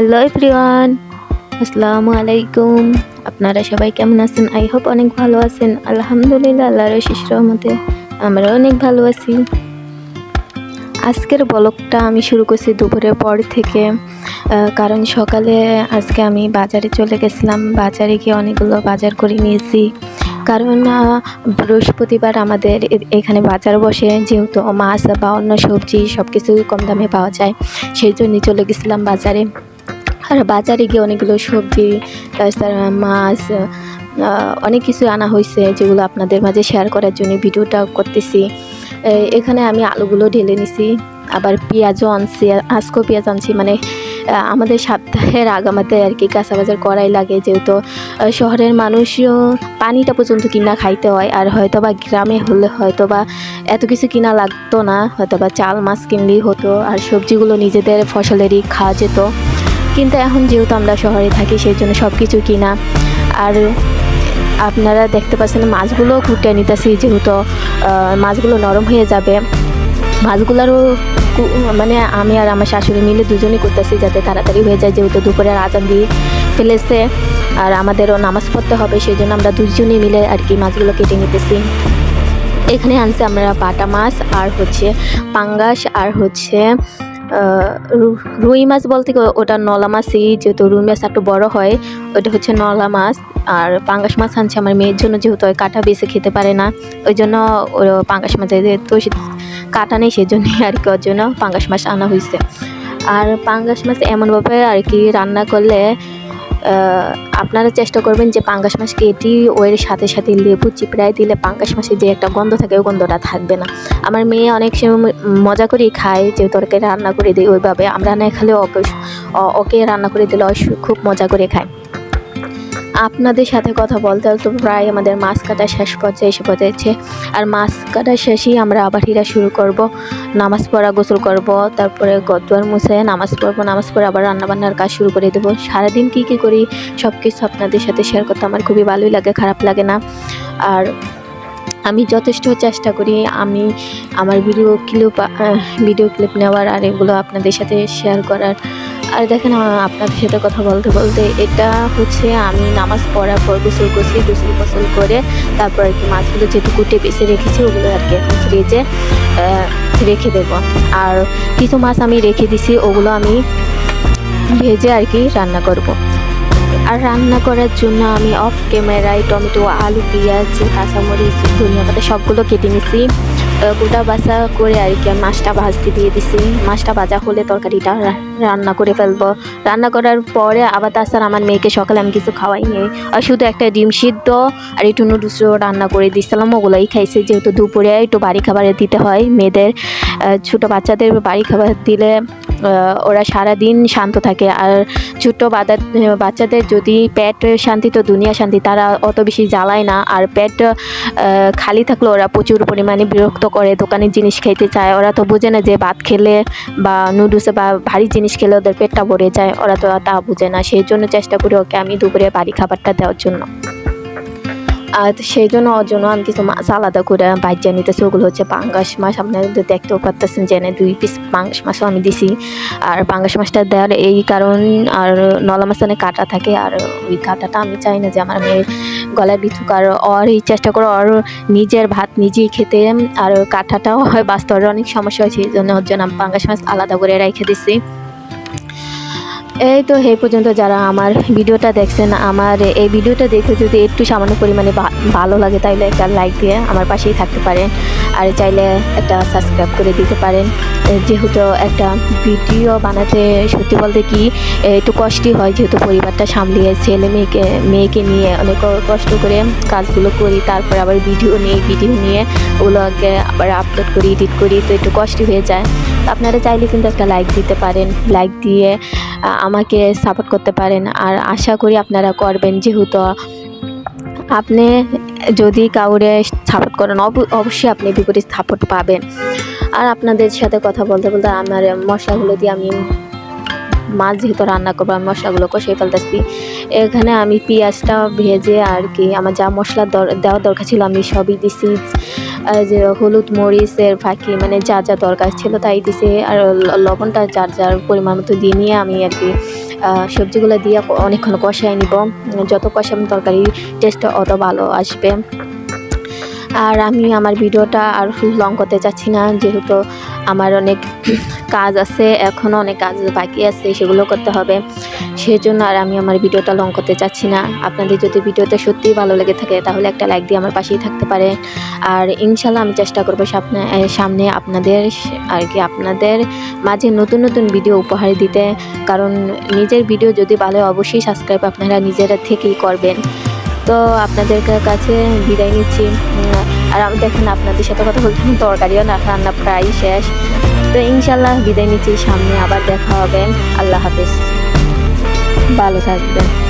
Hello everyone, আসসালামু আলাইকুম। আপনারা সবাই কেমন আছেন? আই হোপ অনেক ভালো আছেন। আলহামদুলিল্লাহ, আল্লাহর শেষ রহমতে আমরা অনেক ভালো আছি। আজকের ব্লগটা আমি শুরু করছি দুপুরের পর থেকে কারণ সকালে আজকে আমি বাজারে চলে গেছিলাম। বাজারে গিয়ে অনেকগুলো বাজার করে নিয়েছি। কারণ বৃহস্পতিবার আমাদের এখানে বাজার বসে। যেহেতু মাছ বা অন্য সবজি সব কিছু কম দামে পাওয়া যায়, সেই জন্যই চলে গেছিলাম বাজারে। আর বাজারে গিয়ে অনেকগুলো সবজি তাছাড়া মাছ অনেক কিছু আনা হয়েছে যেগুলো আপনাদের মাঝে শেয়ার করার জন্য ভিডিওটা করতেছি। এখানে আমি আলুগুলো ঢেলে নিছি, আবার পেঁয়াজও আনছি, আজকেও পেঁয়াজ আনছি মানে আমাদের সপ্তাহের আগামাতে আর কি কাঁচা বাজার করাই লাগে যেহেতু শহরের মানুষও পানিটা পর্যন্ত কিনা খাইতে হয়, আর হয়তো বা গ্রামে হলে হয়তো বা এত কিছু কিনা লাগতো না হয়তো বা চাল, মাছ কিনলেই হতো, আর সবজিগুলো নিজেদের ফসলেরই খাওয়া যেত। কিন্তু এখন যেহেতু আমরা শহরে থাকি সেই জন্য সব কিছু কিনা। আর আপনারা দেখতে পাচ্ছেন, মাছগুলো কুটে নিতেছি যেহেতু মাছগুলো নরম হয়ে যাবে। মাছগুলোরও মানে আমি আর আমার শাশুড়ি মিলে দুজনেই করতেছি যাতে তাড়াতাড়ি হয়ে যায়, যেহেতু দুপুরের আজান দিয়ে ফেলেছে। আর আমাদেরও নামাজ পড়তে হবে সেই জন্য আমরা দুজনেই মিলে আর কি মাছগুলো কেটে নিতেছি। এখানে আনছে আমরা বাটা মাছ, আর হচ্ছে পাঙ্গাস, আর হচ্ছে রুই মাছ বলতে ওটা নলা মাছই, যেহেতু রুই মাছ একটু বড় হয়, ওটা হচ্ছে নলা মাছ। আর পাঙ্গাস মাছ আনছে আমার মেয়ের জন্য, যেহেতু কাঁটা বেছে খেতে পারে না, ওই জন্য পাঙ্গাস মাছের তো কাঁটা নেই, সেজন্যই আর কি, ওর জন্য পাঙ্গাস মাছ আনা হয়েছে আর পাঙ্গাস মাছ এমনভাবে আর কি রান্না করলে আপনারা চেষ্টা করবেন যে পাঙ্গাস মাছ কেটি ওয়ের সাথে সাথে লেবু চিপড়ায় দিলে পাঙ্গাস মাছের যে একটা গন্ধ থাকে, ওই গন্ধটা থাকবে না। আমার মেয়ে অনেক সময় মজা করেই খায় যে তরকারি রান্না করে দিই ওইভাবে। আমরা না খেলে ওকে ওকে রান্না করে দিলে খুব মজা করে খায়। আপনাদের সাথে কথা বলতে তো প্রায় আমাদের মাছ কাটা শেষ পর্যায়ে এসে পৌঁছেছে আর মাছ কাটা শেষেই আমরা আবার হীরা শুরু করব, নামাজ পড়া গোসল করব, তারপরে গদুয়ার মুছে নামাজ পড়ব, নামাজ পড়ে আবার রান্নাবান্নার কাজ শুরু করে দেবো। সারাদিন কী কী করি সব কিছু আপনাদের সাথে শেয়ার করতে আমার খুবই ভালোই লাগে, খারাপ লাগে না। আর আমি যথেষ্ট চেষ্টা করি, আমি আমার ভিডিও ক্লিপ ভিডিও ক্লিপ নেওয়ার আর এগুলো আপনাদের সাথে শেয়ার করার। আর দেখেন আপনাদের সাথে কথা বলতে বলতে এটা হচ্ছে আমি নামাজ পড়ার পর গোসল করছি, গোসল গোসল করে তারপর আর কি মাছগুলো যেটুকু কুটে বেছে রেখেছি, ওগুলো আর কি এখন ফ্রিজে রেখে দেবো আর কিছু মাছ আমি রেখে দিছি, ওগুলো আমি ভেজে আর কি রান্না করব। আর রান্না করার জন্য আমি অফ ক্যামেরায় টমেটো, আলু, পেঁয়াজ, কাঁচামরিচ, ধনিয়া পাতা সবগুলো কেটে নিছি গোটা বাসা করে আর কি মাছটা ভাজতে দিয়ে দিছি। মাছটা ভাজা হলে তরকারিটা রান্না করে ফেলব। রান্না করার পরে আবার তাছাড়া আমার মেয়েকে সকালে আমি কিছু খাওয়াই নি। আর শুধু একটা ডিম সিদ্ধ আর একটু নুডুস রান্না করে দিয়েছিলাম ওগুলোই খাইছে যেহেতু দুপুরে একটু বাড়ি খাবারে দিতে হয় মেয়েদের। ছোটো বাচ্চাদের বাড়ি খাবার দিলে আহ, সারা দিন শান্ত থাকে। আর ছোট্ট বাচ্চাদের যদি পেট শান্তি তো দুনিয়া শান্তি তারা অত বেশি জ্বালায় না। আর পেট খালি থাকলে ওরা প্রচুর পরিমাণে বিরক্ত করে দোকানের জিনিস খাইতে চায়। ওরা তো বোঝে না যে ভাত খেলে বা নুডলসে বা ভারী জিনিস খেলে ওদের পেটটা ভরে যায়। ওরা তো তা বুঝে না। সেই জন্য চেষ্টা করি ওকে আমি দুপুরে বাড়ি খাবারটা দেওয়ার জন্য। আর সেই জন্য ওর জন্য আমি কিছু মাছ আলাদা করে বাইজা নিতেছি ওগুলো হচ্ছে। পাঙ্গাস মাছ আপনারা দেখতেও পারতেছেন যে দুই পিস পাঙ্গাস মাছও আমি দিছি। আর পাঙ্গাস মাছটা দেওয়ার এই কারণ আর নলা মাছ অনেক কাটা থাকে আর ওই কাটাটা আমি চাই না যে আমার মেয়ের গলায় বিথুক আর ওর এই চেষ্টা করে ওর নিজের ভাত নিজেই খেতে আর কাঁটাটাও হয় বাস্তব অনেক সমস্যা হয়েছে এই জন্য ওর জন্য পাঙ্গাস মাছ আলাদা করে রেখে দিছি। এই তো এই পর্যন্ত যারা আমার ভিডিওটা দেখছেন, আমার এই ভিডিওটা দেখে যদি একটু সামান্য পরিমাণে ভালো লাগে, তাইলে একটা লাইক দিয়ে আমার পাশেই থাকতে পারেন। আর চাইলে একটা সাবস্ক্রাইব করে দিতে পারেন। যেহেতু একটা ভিডিও বানাতে সত্যি বলতে কি একটু কষ্টই হয় যেহেতু পরিবারটা সামলিয়ে, ছেলে মেয়েকে মেয়েকে নিয়ে অনেক কষ্ট করে কাজগুলো করি, তারপর আবার ভিডিও নিয়ে ভিডিও নিয়ে ওগুলোকে আবার আপলোড করি এডিট করি, তো একটু কষ্ট হয়ে যায়। আপনারা চাইলে কিন্তু একটা লাইক দিতে পারেন। লাইক দিয়ে আমাকে সাপোর্ট করতে পারেন। আর আশা করি আপনারা করবেন যেহেতু আপনি যদি কাউরে সাপোর্ট করেন, অব- অবশ্যই আপনি বিপরীত সাপোর্ট পাবেন। আর আপনাদের সাথে কথা বলতে বলতে আমার মশলাগুলো দিয়ে আমি মাছ যেহেতু রান্না করব, আমি মশলাগুলো কষিয়ে ফেলতেছি। এখানে আমি পেঁয়াজটা ভেজে আর কি আমার যা মশলা দেওয়ার দরকার ছিল আমি সবই দিছি। যে হলুদ মরিচের ফাঁকি মানে যা যা দরকার ছিল তাই দিছে। আর লবণটা যার যার পরিমাণ মতো দিয়ে নিয়ে আমি আর কি সবজিগুলো দিয়ে অনেকক্ষণ কষাই নিব। যত কষাম তরকারি টেস্টটা অত ভালো আসবে। আর আমি আমার ভিডিওটা আর লং করতে চাচ্ছি না, যেহেতু আমার অনেক কাজ আছে এখনও অনেক কাজ বাকি আছে, সেগুলো করতে হবে। সেই জন্য আর আমি আমার ভিডিওটা লং করতে চাচ্ছি না। আপনাদের যদি ভিডিওটা সত্যিই ভালো লেগে থাকে, তাহলে একটা লাইক দিয়ে আমার পাশেই থাকতে পারে আর ইনশাল্লাহ আমি চেষ্টা করব সামনে আপনাদের আর কি আপনাদের মাঝে নতুন নতুন ভিডিও উপহার দিতে। কারণ নিজের ভিডিও যদি ভালো অবশ্যই সাবস্ক্রাইব আপনারা নিজেরা থেকেই করবেন। তো আপনাদের কাছে বিদায় নিচ্ছি। আর দেখেন আপনাদের সাথে কথা বলতে তরকারিও না, রান্না প্রায় শেষ। তো ইনশাল্লাহ বিদায় নিচ্ছি, সামনে আবার দেখা হবে। আল্লাহ হাফেজ। ভালো থাকবেন।